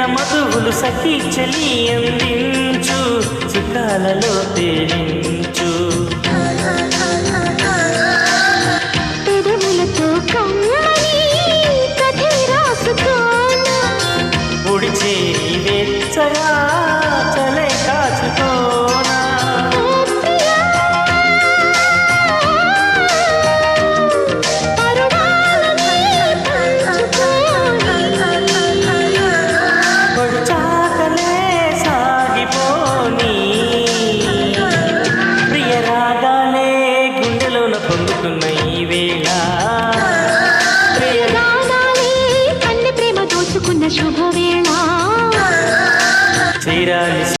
నెల మధువులు సఖీ చెలి అందించు చుట్టాలలో తేలించు. పొడిచేరి వెచ్చగా చేస్తున్న ఈ వేళ ప్రేమ దోచుకున్న శుభవేళ.